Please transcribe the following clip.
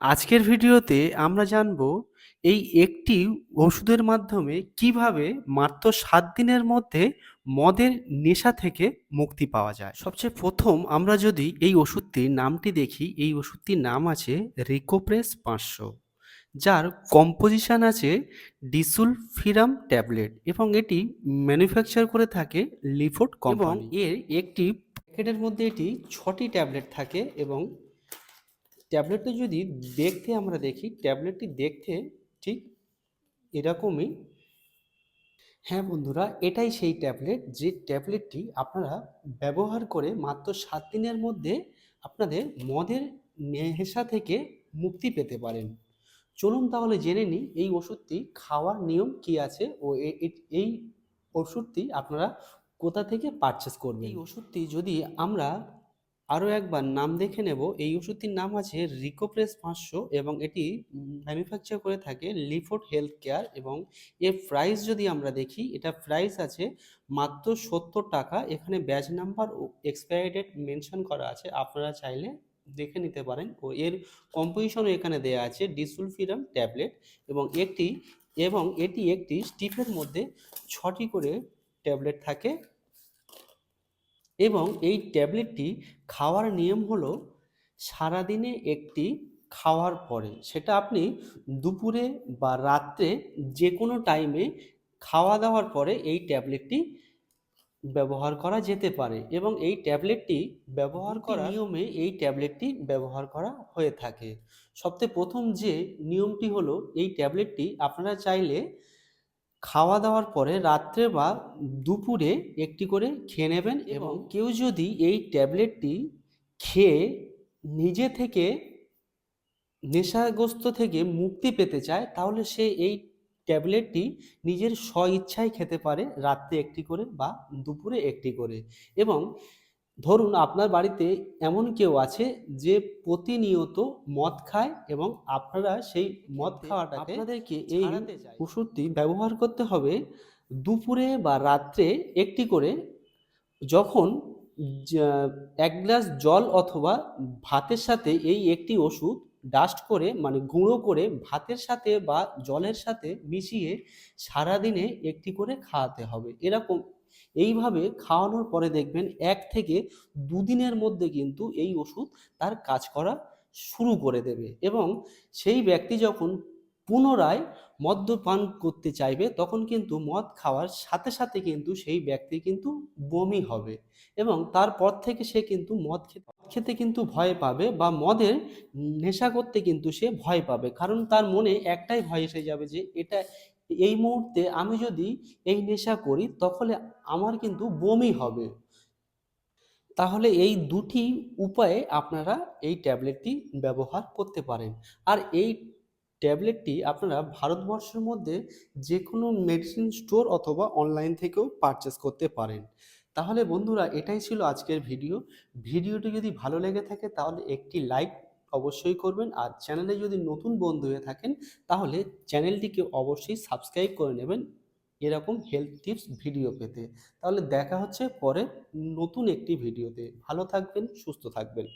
আজকের ভিডিওতে আমরা জানব এই একটি ওষুধের মাধ্যমে কীভাবে মাত্র সাত দিনের মধ্যে মদের নেশা থেকে মুক্তি পাওয়া যায়। সবচেয়ে প্রথম আমরা যদি এই ওষুধটির নামটি দেখি, এই ওষুধটির নাম আছে রিকোপ্রেস পাঁচশো, যার কম্পোজিশন আছে ডিসুলফিরাম ট্যাবলেট এবং এটি ম্যানুফ্যাকচার করে থাকে লিফোর্ড এবং এর একটি প্যাকেটের মধ্যে এটি ছটি ট্যাবলেট থাকে এবং ট্যাবলেটটি যদি দেখতে আমরা দেখি, ট্যাবলেটটি দেখতে ঠিক এরকমই। হ্যাঁ বন্ধুরা, এটাই সেই ট্যাবলেট, যে ট্যাবলেটটি আপনারা ব্যবহার করে মাত্র সাত দিনের মধ্যে আপনাদের মদের নেশা থেকে মুক্তি পেতে পারেন। চলুন তাহলে জেনে নিই, এই ওষুধটি খাওয়ার নিয়ম কি আছে ও এই ওষুধটি আপনারা কোথা থেকে পারচেস করবেন? এই ওষুধটি যদি আমরা আরও একবার নাম দেখে নেব। এই ওষুধটির নাম আছে রিকোপ্রেস পাঁচশো এবং এটি ম্যানুফ্যাকচার করে থাকে লিফোর্ড হেলথ কেয়ার এবং এর প্রাইস যদি আমরা দেখি, এটা প্রাইস আছে মাত্র সত্তর টাকা। এখানে ব্যাচ নাম্বার ও এক্সপায়ারি ডেট মেনশন করা আছে। আপনারা চাইলে দেখে নিতে পারেন। ও এর কম্পোজিশনও এখানে দেওয়া আছে ডিসুলফিরাম ট্যাবলেট এবং একটি, এবং এটি একটি স্টিফের মধ্যে ছটি করে ট্যাবলেট থাকে। এবং এই ট্যাবলেটটি খাওয়ার নিয়ম হলো সারাদিনে একটি খাওয়ার পরে। সেটা আপনি দুপুরে বা রাত্রে যে কোনো টাইমে খাওয়া দাওয়ার পরে এই ট্যাবলেটটি ব্যবহার করা যেতে পারে এবং এই ট্যাবলেটটি ব্যবহার করা নিয়মে এই ট্যাবলেটটি ব্যবহার করা হয়ে থাকে। সবচেয়ে প্রথম যে নিয়মটি হলো এই ট্যাবলেটটি আপনারা চাইলে খাওয়া দাওয়ার পরে রাত্রে বা দুপুরে একটি করে খেয়ে নেবেন এবং কেউ যদি এই ট্যাবলেটটি খেয়ে নিজে থেকে নেশাগ্রস্ত থেকে মুক্তি পেতে চায় তাহলে সে এই ট্যাবলেটটি নিজের স্ব ইচ্ছায় খেতে পারে রাত্রে একটি করে বা দুপুরে একটি করে। এবং ধরুন আপনার বাড়িতে এমন কেউ আছে যে প্রতিনিয়ত মদ খায় এবং আপনারা সেই মদ খাওয়াটাকে আপনাদেরকে এই ওষুধটি ব্যবহার করতে হবে দুপুরে বা রাত্রে একটি করে যখন এক গ্লাস জল অথবা ভাতের সাথে এই একটি ওষুধ ডাস্ট করে মানে গুঁড়ো করে ভাতের সাথে বা জলের সাথে মিশিয়ে সারাদিনে একটি করে খাওয়াতে হবে। এরকম এইভাবে খাওয়ানোর পরে দেখবেন এক থেকে দুদিনের মধ্যে কিন্তু এই ওষুধ তার কাজ করা শুরু করে দেবে এবং সেই ব্যক্তি যখন পুনরায় মদ্যপান করতে চাইবে, তখন কিন্তু মদ খাওয়ার সাথে সাথে কিন্তু সেই ব্যক্তি কিন্তু বমি হবে এবং তারপর থেকে সে কিন্তু মদ খেতে কিন্তু ভয় পাবে বা মদের নেশা করতে কিন্তু সে ভয় পাবে। কারণ তার মনে একটাই ভয় এসে যাবে যে এটা এই মুহূর্তে আমি যদি এই নেশা করি, তাহলে আমার কিন্তু বমি হবে। তাহলে এই দুটি উপায়ে আপনারা এই ট্যাবলেটটি ব্যবহার করতে পারেন। আর এই ট্যাবলেটটি আপনারা ভারতবর্ষের মধ্যে যে কোনো মেডিসিন স্টোর অথবা অনলাইন থেকেও পারচেস করতে পারেন। তাহলে বন্ধুরা, এটাই ছিল আজকের ভিডিও ভিডিওটি যদি ভালো লেগে থাকে, তাহলে একটি লাইক অবশ্যই করবেন। আর চ্যানেলে যদি নতুন বন্ধু হয়ে থাকেন, তাহলে চ্যানেলটিকে অবশ্যই সাবস্ক্রাইব করে নেবেন এরকম হেলথ টিপস ভিডিও পেতে। তাহলে দেখা হচ্ছে পরে নতুন একটি ভিডিওতে ভালো থাকবেন, সুস্থ থাকবেন।